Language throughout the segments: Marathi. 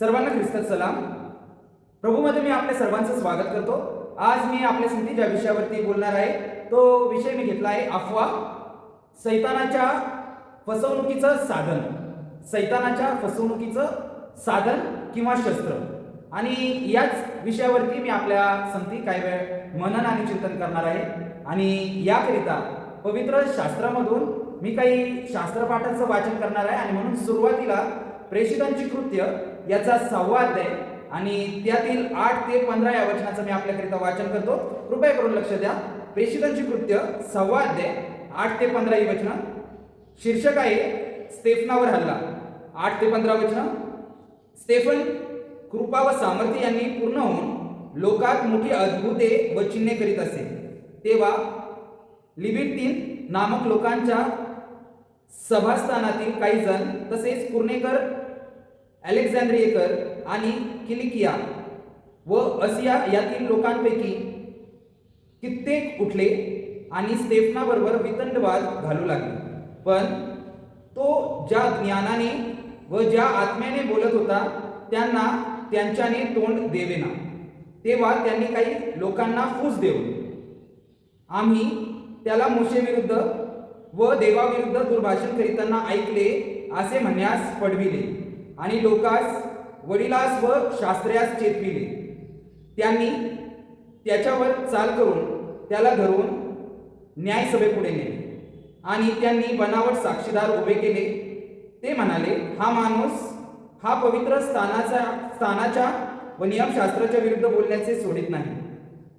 सर्वांना ख्रिस्त सलाम. प्रभूमध्ये मी आपल्या सर्वांचं स्वागत करतो. आज मी आपल्या स्मृती ज्या विषयावरती बोलणार आहे तो विषय मी घेतला आहे अफवा. सैतानाच्या फसवणुकीचं साधन. सैतानाच्या फसवणुकीचं साधन किंवा शस्त्र. आणि याच विषयावरती मी आपल्या संगती काही वेळ मनन आणि चिंतन करणार आहे. आणि याकरिता पवित्र शास्त्रामधून मी काही शास्त्रपाठाचं वाचन करणार आहे. आणि म्हणून सुरुवातीला प्रेषितांची कृत्य याचा सहावा अध्याय आणि त्यातील आठ ते पंधरा या वचनाचं मी आपल्याकरिता वाचन करतो. कृपया करून लक्ष द्या. प्रेषितांची कृत्य सहावा अध्याय आठ ते पंधरा ही वचनं. शीर्षक आहे स्टेफनावर हल्ला. आठ ते पंधरा वचनं. स्टेफन कृपा व सामर्थ्य यांनी पूर्ण होऊन लोकात मोठी अद्भुते व चिन्हे करीत असे. तेव्हा लिबिटीन नामक लोकांच्या सभास्थानातील काही जण तसेच पूर्णेकर अलेक्झांड्रियेकर आणि किलिकिया व असिया यातील लोकांपैकी कित्येक उठले आणि स्टेफनाबरोबर वितंडवाद घालू लागले. पण तो ज्या ज्ञानाने व ज्या आत्म्याने बोलत होता त्यांना त्यांच्याने तोंड देवेना. तेव्हा त्यांनी काही लोकांना फूस देऊन. आम्ही त्याला मोशेविरुद्ध व देवाविरुद्ध दुर्भाषण करीताना ऐकले असे म्हणण्यास पडविले. आणि लोकास वडिलास व शास्त्र्यास चेतविले. त्यांनी त्याच्यावर चाल करून त्याला धरून न्यायसभेपुढे नेले. आणि त्यांनी बनावट साक्षीदार उभे केले. ते म्हणाले हा माणूस हा पवित्र स्थानाचा स्थानाच्या व नियमशास्त्राच्या विरुद्ध बोलण्याचे सोडित नाही.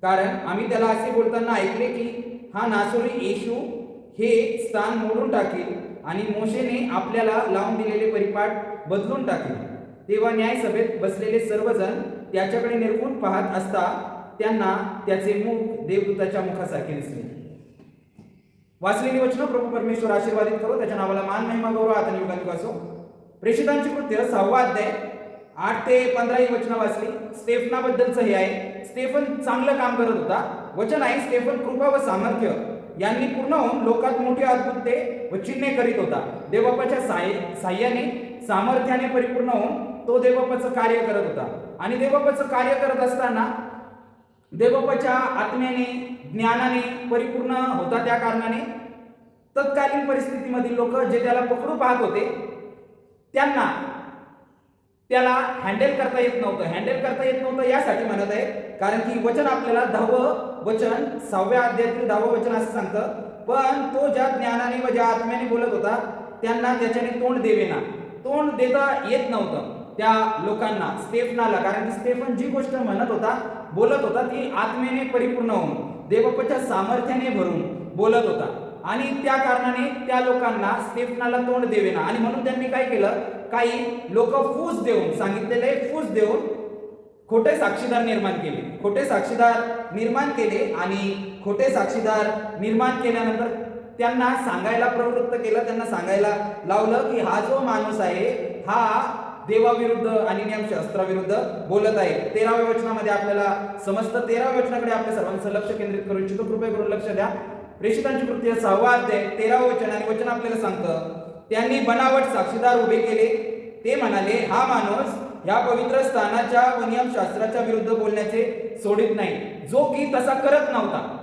कारण आम्ही त्याला असे बोलताना ऐकले की हा नासुरी येशू हे स्थान मोडून टाकेल आणि मोशेने आपल्याला लावून दिलेले परिपाठ बदलून टाकले. तेव्हा न्यायसभेत बसलेले सर्वजण त्याच्याकडे निरखून पाहत असता त्यांना त्याचे मुख देवदूताच्या मुखासारखे दिसले. वाचलेली वचन प्रभू परमेश्वर आशीर्वादित करो. त्याच्या नावाला मान महिमा गौरव. आता नियुगात असो प्रेषितांची कृत्य सहावा अध्याय. आठ ते पंधरा ही वचनं वाचली. स्टेफनाबद्दलचं हे आहे. स्टेफन चांगलं काम करत होता. वचन आहे स्टेफन कृपा व सामर्थ्य. यांनी पूर्ण होऊन लोकात मोठी अद्भुते व चिन्हे करीत होता. देवबापाच्या साय साह्याने सामर्थ्याने परिपूर्ण होऊन तो देवबापाचं कार्य करत होता. आणि देवबापाचं कार्य करत असताना देवबापाच्या आत्म्याने ज्ञानाने परिपूर्ण होता त्या कारणाने. तत्कालीन परिस्थितीमधील लोक जे त्याला पकडू पाहत होते त्यांना त्याला हँडल करता येत नव्हतं. हँडल करता येत नव्हतं यासाठी म्हणत आहे कारण की वचन आपल्याला दहावं वचन सहाव्या अध्यायातील दहावं वचन असं सांगतं. पण तो ज्या ज्ञानाने व ज्या आत्म्याने बोलत होता त्यांना त्याच्याने तोंड देवेना. तोंड देता येत नव्हतं त्या लोकांना स्टेफनाला. कारण की स्टेफन जी गोष्ट म्हणत होता बोलत होता ती आत्म्याने परिपूर्ण होऊन देवपाच्या सामर्थ्याने भरून बोलत होता. आणि त्या कारणाने त्या लोकांना स्टेफनाला तोंड देवेना. आणि म्हणून त्यांनी काय केलं? काही लोक फूस देऊन सांगितलेले फूस देऊन खोटे साक्षीदार निर्माण केले. खोटे साक्षीदार निर्माण केले आणि खोटे साक्षीदार निर्माण केल्यानंतर त्यांना सांगायला प्रवृत्त केलं त्यांना सांगायला लावलं की हा जो माणूस आहे हा देवाविरुद्ध आणि नियमशास्त्राविरुद्ध बोलत आहे. तेराव्या वचनामध्ये आपल्याला समजतं तेराव्या वचनाकडे आपल्या सर्वांचं लक्ष केंद्रित करू इच्छितो. कृपया करून लक्ष द्या. प्रेषितांची कृती सहावा अध्याय तेरावं वचन आणि वचन आपल्याला सांगतं त्यांनी बनावट साक्षीदार उभे केले. ते म्हणाले हा माणूस या पवित्र स्थानाच्या व नियमशास्त्राच्या विरुद्ध बोलण्याचे सोडित नाही. जो की तसा करत नव्हता.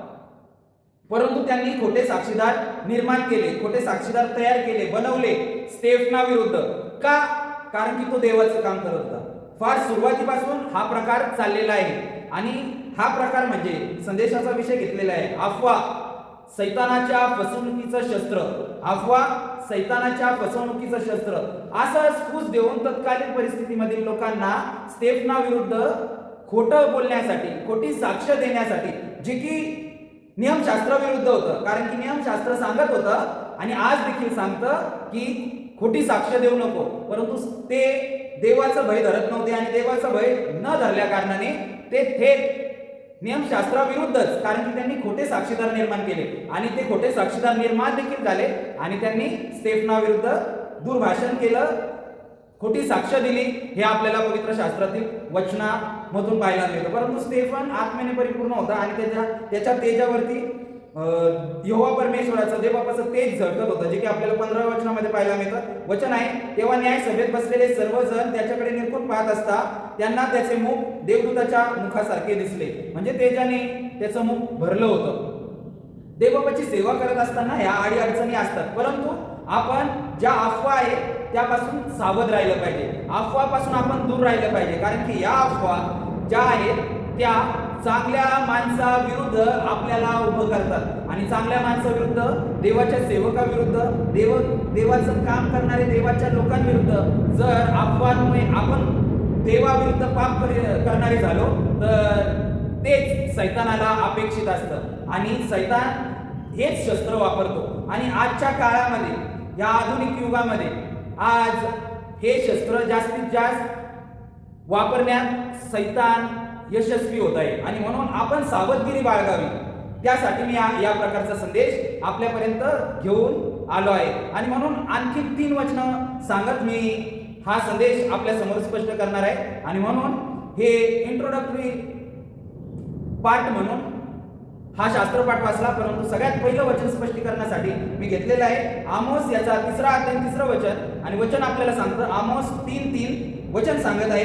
परंतु त्यांनी खोटे साक्षीदार निर्माण केले खोटे साक्षीदार तयार केले बनवले स्टेफना विरुद्ध. का? कारण की तो देवाचं काम करत होता. फार सुरुवातीपासून हा प्रकार चाललेला आहे. आणि हा प्रकार म्हणजे संदेशाचा विषय घेतलेला आहे. अफवा. सैतानाच्या फसवणुकीचं शस्त्र. अफवा सैतानाच्या फसवणुकीचं शस्त्र. असं स्फूस देऊन तत्कालीन परिस्थितीमधील लोकांना स्टेफना विरुद्ध खोटं बोलण्यासाठी खोटी साक्ष देण्यासाठी जे की नियमशास्त्राविरुद्ध होतं. कारण की नियमशास्त्र सांगत होतं आणि आज देखील सांगतं की खोटी साक्ष देऊ नको. परंतु ते देवाचं भय धरत नव्हते आणि देवाचं भय न धरल्या कारणाने ते थेट नियमशास्त्राविरुद्धच कारण की त्यांनी खोटे साक्षीदार निर्माण केले. आणि ते खोटे साक्षीदार निर्माण देखील झाले. आणि त्यांनी स्टेफनाविरुद्ध दूरभाषण दुर्भाषण केलं. खोटी साक्ष दिली. हे आपल्याला पवित्र शास्त्रातील वचनामधून पाहायला मिळतं. परंतु स्टेफन आत्म्याने परिपूर्ण होता आणि त्याच्या त्याच्या तेजावरती योवा परमेश्वराचं देवबापाचं तेज झळकत होतं जे की आपल्याला पंधरा वचनामध्ये पाहायला मिळतं. वचन आहे तेव्हा न्याय सभेत बसलेले सर्वजण त्याच्याकडे निरखून पाहत असता त्यांना त्याचे मुख देवदूताच्या मुखासारखे दिसले. म्हणजे तेजाने त्याचं मुख भरलं होतं. देवबाची सेवा करत असताना ह्या आडी अडचणी असतात. परंतु आपण ज्या अफवा आहे त्यापासून सावध राहिलं पाहिजे. अफवापासून आपण दूर राहिलं पाहिजे. कारण की या अफवा ज्या आहेत त्या चांगल्या माणसाविरुद्ध आपल्याला उभं करतात. आणि चांगल्या माणसाविरुद्ध देवाच्या सेवकाविरुद्ध देव देवाचं काम करणारे देवाच्या लोकांविरुद्ध जर अफवांमुळे आपण देवाविरुद्ध पाप करणारे झालो तर तेच सैतानाला अपेक्षित असतं. आणि सैतान हेच शस्त्र वापरतो. आणि आजच्या काळामध्ये या आधुनिक युगामध्ये आज हे शस्त्र जास्तीत जास्त वापरण्यात सैतान यशस्वी होत आहे. आणि म्हणून आपण सावधगिरी बाळगावी. त्यासाठी मी या प्रकारचा संदेश आपल्यापर्यंत घेऊन आलो आहे. आणि म्हणून आणखी तीन वचनं सांगत मी हा संदेश आपल्यासमोर स्पष्ट करणार आहे. आणि म्हणून हे इंट्रोडक्टरी पार्ट म्हणून हा शास्त्रपाठ वाचला परंतु सगळ्यात पहिलं वचन स्पष्टीकरणासाठी मी घेतलेलं आहे. आमोस याचा तिसरा अध्याय तिसरं वचन. आणि वचन आपल्याला सांगतं आमोस तीन तीन वचन सांगत आहे.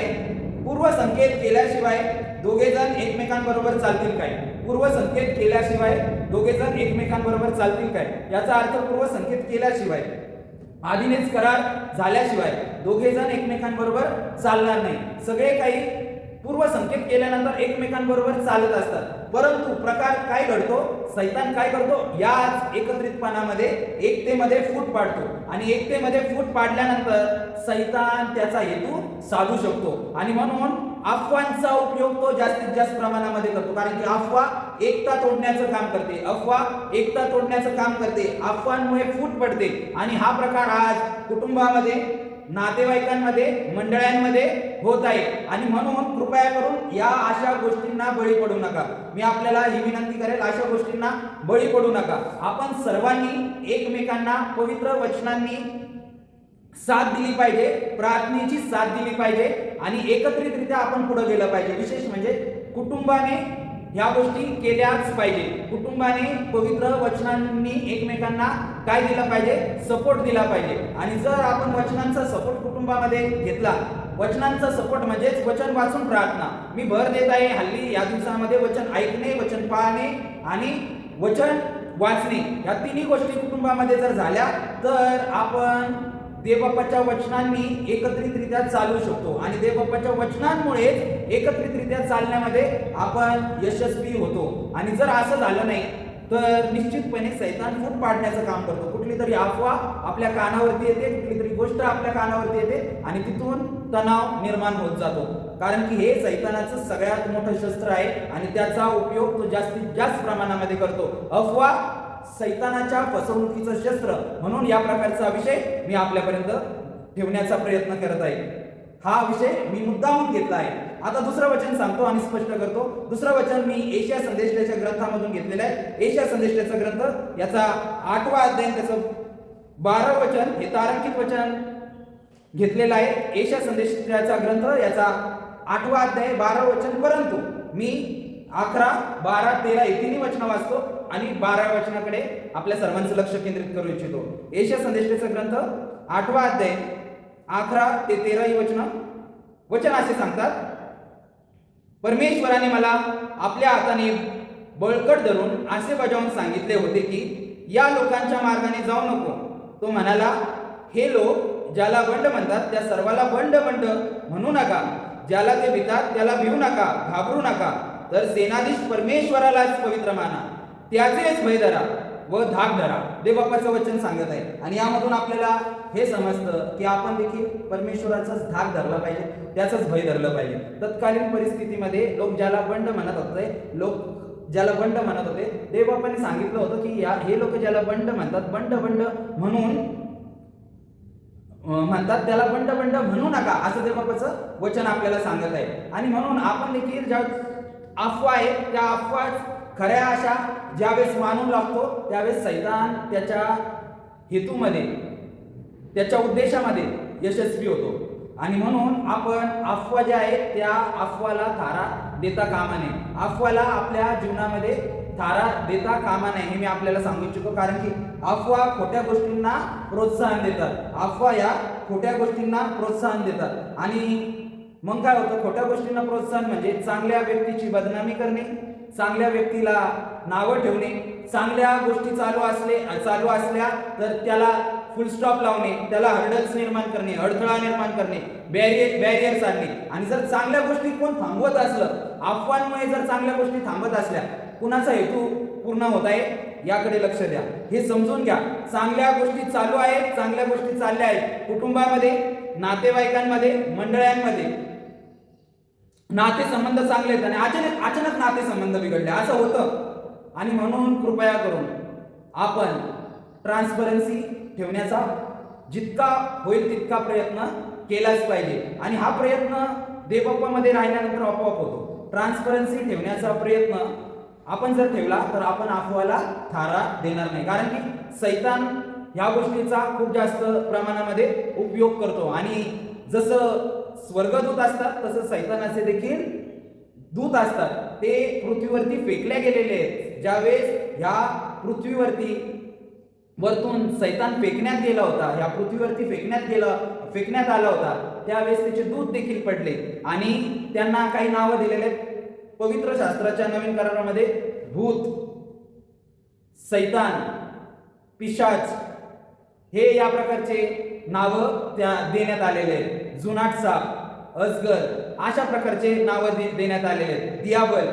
पूर्व संकेत केल्याशिवाय दोघे जण एकमेकांबरोबर चालतील काय? पूर्व संकेत केल्याशिवाय दोघे जण एकमेकांबरोबर चालतील काय? याचा अर्थ पूर्व संकेत केल्याशिवाय. आधीनेच करार झाल्याशिवाय दोघे जण एकमेकांबरोबर चालणार नाही. सगळे काही पूर्व संकेत केल्यानंतर एकमेकांबरोबर चालत असतात. परंतु प्रकार काय घडतो? सैतान काय करतो? याच एकत्रितपणामध्ये एकतेमध्ये फूट पाडतो. आणि एकतेमध्ये फूट पाडल्यानंतर सैतान त्याचा हेतू साधू शकतो. आणि म्हणून अफवांचा उपयोग तो जास्तीत जास्त प्रमाणामध्ये करतो. कारण की अफवा एकता तोडण्याचं काम करते. अफवा एकता तोडण्याचं काम करते. अफवांमुळे फूट पडते. आणि हा प्रकार आज कुटुंबामध्ये नातेवाईकांमध्ये मंडळांमध्ये होत आहे. आणि म्हणून कृपया करून या अशा गोष्टींना बळी पडू नका. मी आपल्याला ही विनंती करेल अशा गोष्टींना बळी पडू नका. आपण सर्वांनी एकमेकांना पवित्र वचनांनी साथ दिली पाहिजे प्रार्थनेची साथ दिली पाहिजे आणि एकत्रितरित्या आपण पुढे गेलं पाहिजे. विशेष म्हणजे कुटुंबाने ह्या गोष्टी केल्याच पाहिजे. कुटुंबाने पवित्र वचनांनी एकमेकांना काय दिलं पाहिजे? सपोर्ट दिला पाहिजे. आणि जर आपण वचनांचा सपोर्ट कुटुंबामध्ये घेतला वचनांचा सपोर्ट म्हणजेच वचन वाचून प्रार्थना. मी भर देत आहे हल्ली या दिवसामध्ये वचन ऐकणे वचन पाळणे आणि वचन वाचणे. या तिन्ही गोष्टी कुटुंबामध्ये जर झाल्या तर आपण देवबाप्पाच्या वचनांनी एकत्रितरित्या चालू शकतो. आणि देवबाप्पाच्या वचनांमुळे एकत्रितरित्या चालण्यामध्ये आपण यशस्वी होतो. आणि जर असं झालं नाही तर निश्चितपणे सैतान फूट पाडण्याचं काम करतो. कुठली तरी अफवा आपल्या कानावरती येते कुठली तरी गोष्ट आपल्या कानावरती येते आणि तिथून तणाव निर्माण होत जातो. कारण की हे सैतानाचं सगळ्यात मोठं शस्त्र आहे आणि त्याचा उपयोग तो जास्तीत जास्त प्रमाणामध्ये करतो. अफवा सैतानाच्या फसवणुकीचं शस्त्र म्हणून या प्रकारचा विषय मी आपल्यापर्यंत ठेवण्याचा प्रयत्न करत आहे. हा विषय मी मुद्दामून घेतला आहे. आता दुसरं वचन सांगतो आणि स्पष्ट करतो. दुसरं वचन मी एशिया संदेशाच्या ग्रंथामधून घेतलेलं आहे. एशिया संदेशाचा ग्रंथ याचा आठवा अध्याय त्याचं बारा वचन हे तारांकित वचन घेतलेलं आहे. एशिया संदेशाचा ग्रंथ याचा आठवा अध्याय बारा वचन परंतु मी अकरा बारा तेरा हे तिन्ही वचनं वाचतो. आणि बारा वचनाकडे आपल्या सर्वांचं लक्ष केंद्रित करू इच्छितो. एशिया संदेशाचा ग्रंथ आठवा अध्याय अकरा ते तेराही वचन वचन असे सांगतात परमेश्वराने मला आपल्या हाताने बळकट धरून असे बजावून सांगितले होते की या लोकांच्या मार्गाने जाऊ नको. तो म्हणाला हे लोक ज्याला बंड म्हणतात त्या सर्वाला बंड बंड म्हणू नका. ज्याला ते भितात त्याला भिवू नका घाबरू नका. तर सेनाधीश परमेश्वरालाच पवित्र माना. त्याचेच भय धरा व धाक धरा. देवबापाचं वचन सांगत आहे. आणि यामधून आपल्याला हे समजतं की आपण देखील परमेश्वराचाच धाक धरला पाहिजे त्याचंच भय धरलं पाहिजे. तत्कालीन परिस्थितीमध्ये लोक ज्याला बंड म्हणत होते लोक ज्याला बंड म्हणत होते देवबापाने सांगितलं होतं की या हे लोक ज्याला बंड म्हणतात बंड बंड म्हणून म्हणतात त्याला बंड बंड म्हणू नका असं देवबापाचं वचन आपल्याला सांगत आहे. आणि म्हणून आपण देखील ज्या अफवा आहेत त्या अफवा खऱ्या अशा ज्यावेळेस मानून लागतो त्यावेळेस सैतान त्याच्या हेतूमध्ये त्याच्या उद्देशामध्ये यशस्वी होतो. आणि म्हणून आपण अफवा ज्या आहेत त्या अफवाला थारा देता कामा नये. अफवाला आपल्या जीवनामध्ये थारा देता कामा नये हे मी आपल्याला सांगू इच्छितो. कारण की अफवा खोट्या गोष्टींना प्रोत्साहन देतात. अफवा या खोट्या गोष्टींना प्रोत्साहन देतात. आणि मग काय होतं? खोट्या गोष्टींना प्रोत्साहन म्हणजे चांगल्या व्यक्तीची बदनामी करणे चांगल्या व्यक्तीला नावं ठेवणे चांगल्या गोष्टी चालू असले चालू असल्या तर त्याला फुल स्टॉप लावणे त्याला हर्डल्स निर्माण करणे अडथळा निर्माण करणे बॅरियर बॅरियर्स आणणे आणि जर चांगल्या गोष्टी कोण थांबवत असलं अफवांमुळे जर चांगल्या गोष्टी थांबत असल्या कुणाचा हेतू पूर्ण होत आहे? याकडे लक्ष द्या. हे समजून घ्या. चांगल्या गोष्टी चालू आहेत चांगल्या गोष्टी चालल्या आहेत. कुटुंबामध्ये नातेवाईकांमध्ये मंडळांमध्ये नातेसंबंध चांगले आहेत आणि अचानक अचानक नातेसंबंध बिघडले. असं होतं. आणि म्हणून कृपया करून आपण ट्रान्सपरन्सी ठेवण्याचा जितका होईल तितका प्रयत्न केलाच पाहिजे. आणि हा प्रयत्न देवप्पामध्ये राहिल्यानंतर आपोआप होतो. ट्रान्सपरन्सी ठेवण्याचा प्रयत्न आपण जर ठेवला तर आपण अफवाला थारा देणार नाही. कारण की सैतान ह्या गोष्टीचा खूप जास्त प्रमाणामध्ये उपयोग करतो. आणि जसं स्वर्गदूत असतात तसं सैतानाचे देखील दूत असतात. ते पृथ्वीवरती फेकल्या गेलेले आहेत. ज्यावेळेस ह्या पृथ्वीवरती वरतून सैतान फेकण्यात गेला होता ह्या पृथ्वीवरती फेकण्यात गेला फेकण्यात आला होता त्यावेळेस त्याचे दूत देखील पडले. आणि त्यांना काही नावं दिलेले आहेत. पवित्र शास्त्राच्या नवीन करारामध्ये भूत सैतान पिशाच हे या प्रकारचे नावं त्या देण्यात आलेले आहेत. जुनाट साप अजगर. अशा प्रकारचे नावं दे देण्यात आलेले आहेत. दियाबल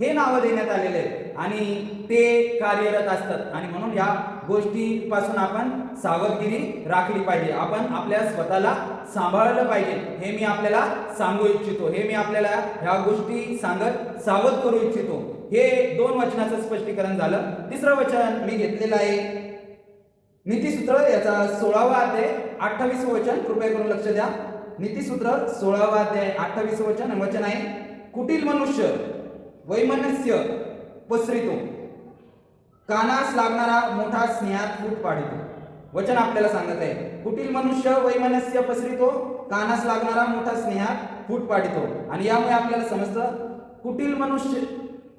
हे नावं देण्यात आलेले आहेत. आणि ते कार्यरत असतात. आणि म्हणून या गोष्टीपासून आपण सावधगिरी राखली पाहिजे. आपण आपल्या स्वतःला सांभाळलं पाहिजे. हे मी आपल्याला सांगू इच्छितो. हे मी आपल्याला ह्या गोष्टी सांगत सावध करू इच्छितो. हे दोन वचनाचं स्पष्टीकरण झालं. तिसरं वचन मी घेतलेलं आहे. नीतीसूत्र याचा सोळावा अध्याय अठ्ठावीस वचन. कृपया करून लक्ष द्या. नीतीसूत्र सोळावा अध्याय अठ्ठावीस वचन वचन आहे. कुटील मनुष्य वैमनस्य पसरितो. कानास लागणारा मोठा स्नेहात फूट पाडितो. वचन आपल्याला सांगत आहे. कुटील मनुष्य वैमनस्य पसरितो कानास लागणारा मोठा स्नेहात फूट पाडितो. आणि यामुळे आपल्याला समजतं कुटील मनुष्य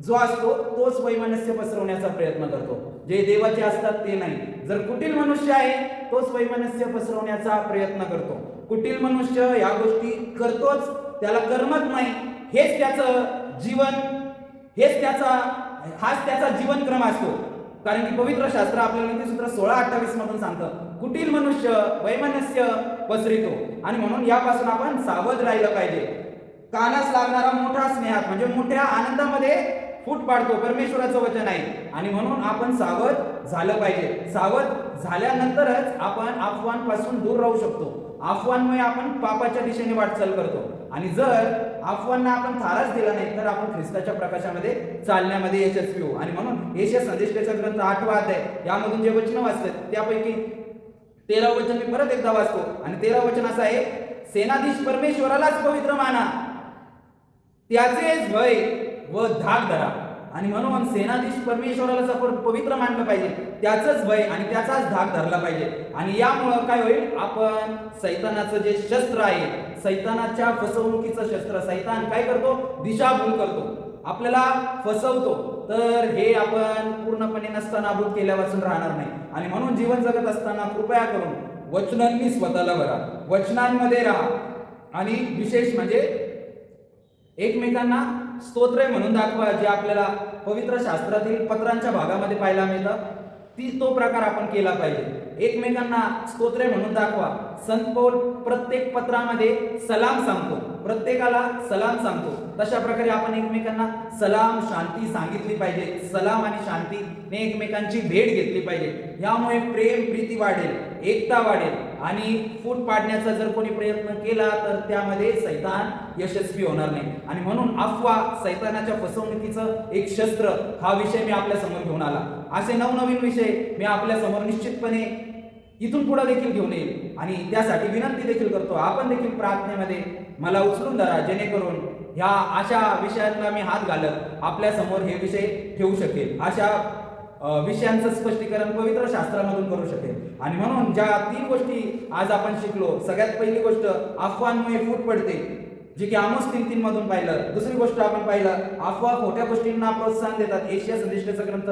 जो असतो तोच वैमनस्य पसरवण्याचा प्रयत्न करतो. जे देवाचे असतात ते नाही. जर कुटील मनुष्य आहे तोच वैमनस्य पसरवण्याचा प्रयत्न करतो. कुटील मनुष्य या गोष्टी करतोच त्याला करमत नाही. हेच त्याचं जीवन हेच त्याचा हाच त्याचा जीवनक्रम असतो. कारण की पवित्र शास्त्र आपल्याला नीतिसूत्र सोळा अठ्ठावीस मधून सांगतं कुटील मनुष्य वैमनस्य पसरितो. आणि म्हणून यापासून आपण सावध राहिलं पाहिजे. कानास लागणारा मोठा स्नेहात म्हणजे मोठ्या आनंदामध्ये फूट पाडतो परमेश्वराचं वचन आहे. आणि म्हणून आपण सावध झालं पाहिजे. सावध झाल्यानंतरच आपण अफवांपासून दूर राहू शकतो. अफवांमुळे आपण पापाच्या दिशेने वाटचाल करतो. आणि जर अफवांना आपण थाराच दिला नाही तर आपण ख्रिस्ताच्या प्रकाशामध्ये चालण्यामध्ये यशस्वी होऊ. आणि म्हणून येशा संदेशाचा ग्रंथ आठवा आहे यामधून जे वचन वाचतात त्यापैकी तेरा वचन मी परत एकदा वाचतो. आणि तेरा वचन असं आहे सेनाधीश परमेश्वरालाच पवित्र माना. त्याचेच भय व धाक धरा. आणि म्हणून सेनाधीश परमेश्वराला आपण पवित्र मानलं पाहिजे त्याचंच भय आणि त्याचाच धाक धरला पाहिजे. आणि यामुळं काय होईल? आपण सैतानाचं जे शस्त्र आहे सैतानाच्या फसवणुकीचं शस्त्र सैतान काय करतो? दिशाभूल करतो. आपल्याला फसवतो. तर हे आपण पूर्णपणे नसतानाभूत केल्यापासून राहणार नाही. आणि म्हणून जीवन जगत असताना कृपया करून वचनांनी स्वतःला भरा. वचनांमध्ये राहा. आणि विशेष म्हणजे एकमेकांना स्तोत्र म्हणून दाखवा जे आपल्याला पवित्र शास्त्रातील पत्रांच्या भागामध्ये पाहायला मिळतं. ती तो प्रकार आपण केला पाहिजे. एकमेकांना स्तोत्रे म्हणून दाखवा. संत पौल प्रत्येक पत्रामध्ये सलाम सांगतो. प्रत्येकाला सलाम सांगतो. तशा प्रकारे आपण एकमेकांना सलाम शांती सांगितली पाहिजे. सलाम आणि शांतीने एकमेकांची भेट घेतली पाहिजे. यामुळे प्रेम प्रीती वाढेल. एकता वाढेल. आणि फूट पाडण्याचा जर कोणी प्रयत्न केला तर त्यामध्ये सैतान यशस्वी होणार नाही. आणि म्हणून अफवा सैतानाच्या फसवणुकीचं एक शस्त्र हा विषय मी आपल्यासमोर घेऊन आला. असे नवनवीन विषय मी आपल्यासमोर निश्चितपणे इथून पुढे देखील घेऊन येईल. आणि त्यासाठी विनंती देखील करतो आपण देखील प्रार्थनेमध्ये मला उचलून धरा जेणेकरून ह्या अशा विषयातला मी हात घालत आपल्यासमोर हे विषय ठेवू शकेल. अशा विषयांचं स्पष्टीकरण पवित्र शास्त्रामधून करू शकेल. आणि म्हणून ज्या तीन गोष्टी आज आपण शिकलो सगळ्यात पहिली गोष्ट अफवांमुळे फूट पडते जे की आमोस तीन तीन मधून पाहिलं. दुसरी गोष्ट आपण पाहिलं अफवा खोट्या गोष्टींना प्रोत्साहन देतात. एशिया संदेशाचा ग्रंथ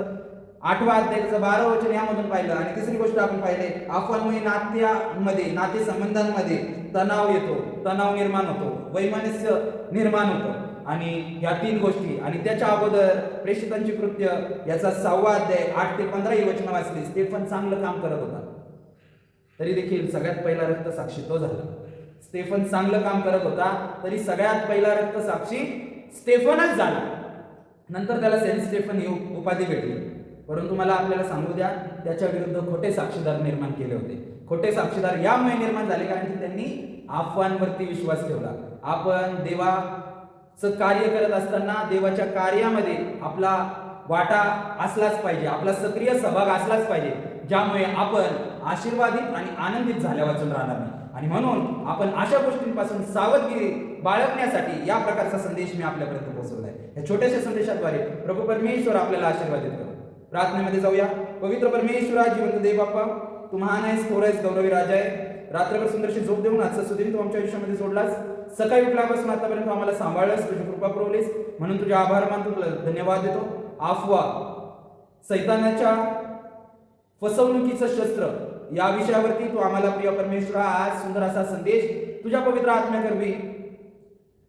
आठवा अध्यायाचं बारा वचन यामधून पाहिलं. आणि तिसरी गोष्ट आपण पाहिले अफवांमुळे नात्यामध्ये नाते संबंधांमध्ये तणाव येतो तणाव निर्माण होतो वैमनस्य निर्माण होतं. आणि ह्या तीन गोष्टी आणि त्याच्या अगोदर प्रेषितांची कृत्य याचा सहावा अध्याय आठ ते पंधरा ही वचनं वाचली स्टेफन चांगलं काम करत होता. तरी देखील सगळ्यात पहिला रक्त साक्षी तो झाला. स्टेफन चांगलं काम करत होता तरी सगळ्यात पहिला रक्तसाक्षी स्टेफनच झाला. नंतर त्याला सेंट स्टेफन ही उपाधी भेटली. परंतु मला आपल्याला सांगू द्या त्याच्या विरुद्ध खोटे साक्षीदार निर्माण केले होते. खोटे साक्षीदार यामुळे निर्माण झाले कारण की त्यांनी अफवांवरती विश्वास ठेवला. आपण देवा कार्य करत असताना देवाच्या कार्यामध्ये आपला वाटा असलाच पाहिजे आपला सक्रिय सहभाग असलाच पाहिजे ज्यामुळे आपण आशीर्वादित आणि आनंदित झाल्या वाचून राहणार नाही. आणि म्हणून आपण अशा गोष्टींपासून सावधगिरी बाळगण्यासाठी या प्रकारचा संदेश मी आपल्यापर्यंत पोहोचवलाय. या छोट्याशा संदेशाद्वारे प्रभू परमेश्वर आपल्याला आशीर्वादित करू प्रार्थनेमध्ये जाऊया. पवित्र परमेश्वरा जिवंत देव बाप्पा तू महान आहेस थोर आहेस गौरवी राजा आहे. रात्रभर सुंदरशी झोप देऊन आजचा सुदिन तू आमच्या आयुष्यामध्ये सोडलास. सकाळी उठल्यापासून आतापर्यंत आम्हाला सांभाळलंस तुझी कृपा पुरवलीस. म्हणून तुझे आभार मानतो तुला धन्यवाद देतो. अफवा सैतानाच्या फसवणुकीचं शस्त्र या विषयावरती तू आम्हाला प्रिय परमेश्वरा आज सुंदर असा संदेश तुझ्या पवित्र आत्म्याकरवी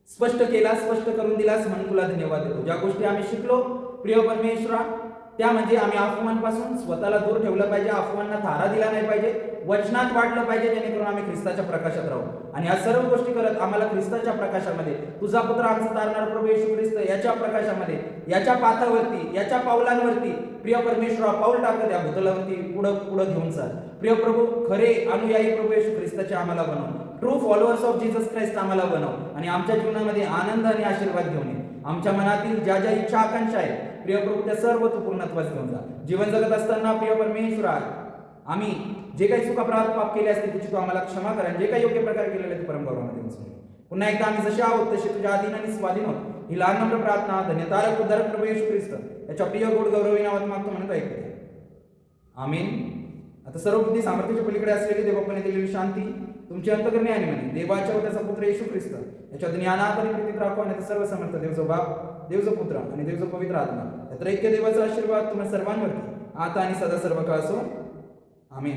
स्पष्ट केला स्पष्ट करून दिलास म्हणून तुला धन्यवाद देतो. ज्या गोष्टी आम्ही शिकलो प्रिय परमेश्वरा त्या म्हणजे आम्ही अफवांपासून स्वतःला दूर ठेवलं पाहिजे अफवांना थारा दिला नाही पाहिजे वचनात वाढलं पाहिजे जेणेकरून आम्ही ख्रिस्ताच्या प्रकाशात राहू. आणि या सर्व गोष्टी करत आम्हाला ख्रिस्ताच्या प्रकाशामध्ये तुझा पुत्र आमचा तारणार प्रभू येशू ख्रिस्त याच्या प्रकाशामध्ये याच्या पाथावरती याच्या पावलांवरती प्रिय परमेश्वरा पाऊल टाकत या भूतलावरती पुढं पुढं घेऊन चाल. प्रिय प्रभू खरे अनुयायी प्रभू येशू ख्रिस्ताचे आम्हाला बनव. True followers of Jesus Christ आम्हाला बनव. आणि आमच्या जीवनामध्ये आनंद आणि आशीर्वाद घेऊन ये. आमच्या मनातील ज्या ज्या इच्छा आकांक्षा आहेत प्रिय प्रभू त्या सर्व तू पूर्णत्वास घेऊन जा. जीवन जगत असताना प्रिय परमेश्वरा आम्ही जे काही चुका पाप केले असतील त्याची तू आम्हाला क्षमा करा. आणि जे काही योग्य प्रकार केलेले ते परमगौरवामध्ये विसरू पुन्हा एकदा आम्ही जसे आहोत तसे तुझ्या अधीन आणि स्वाधीन होत ही लहान नम्र प्रार्थना धन्यतारक उद्धारक प्रभू येशू ख्रिस्त. याच्या प्रिय गोड गौरवी नावात मागतो म्हणत ऐकते. आमीन. आता सर्व बुद्धी सामर्थ्याच्या पलीकडे असलेली देवापणे दिलेली शांती तुमची अंतकरणी आणि म्हणे. देवाच्या व त्याचा पुत्र येशू ख्रिस्त. याच्या ज्ञानात आणि प्रीतीत आणि सर्व समर्थ. देवजो बाप देवजो पुत्र आणि देवजो पवित्र आत्मा. या त्रैक्य देवाचा आशीर्वाद तुम्हाला सर्वांवरती. आता आणि सदा सर्व काळ असो. आम्ही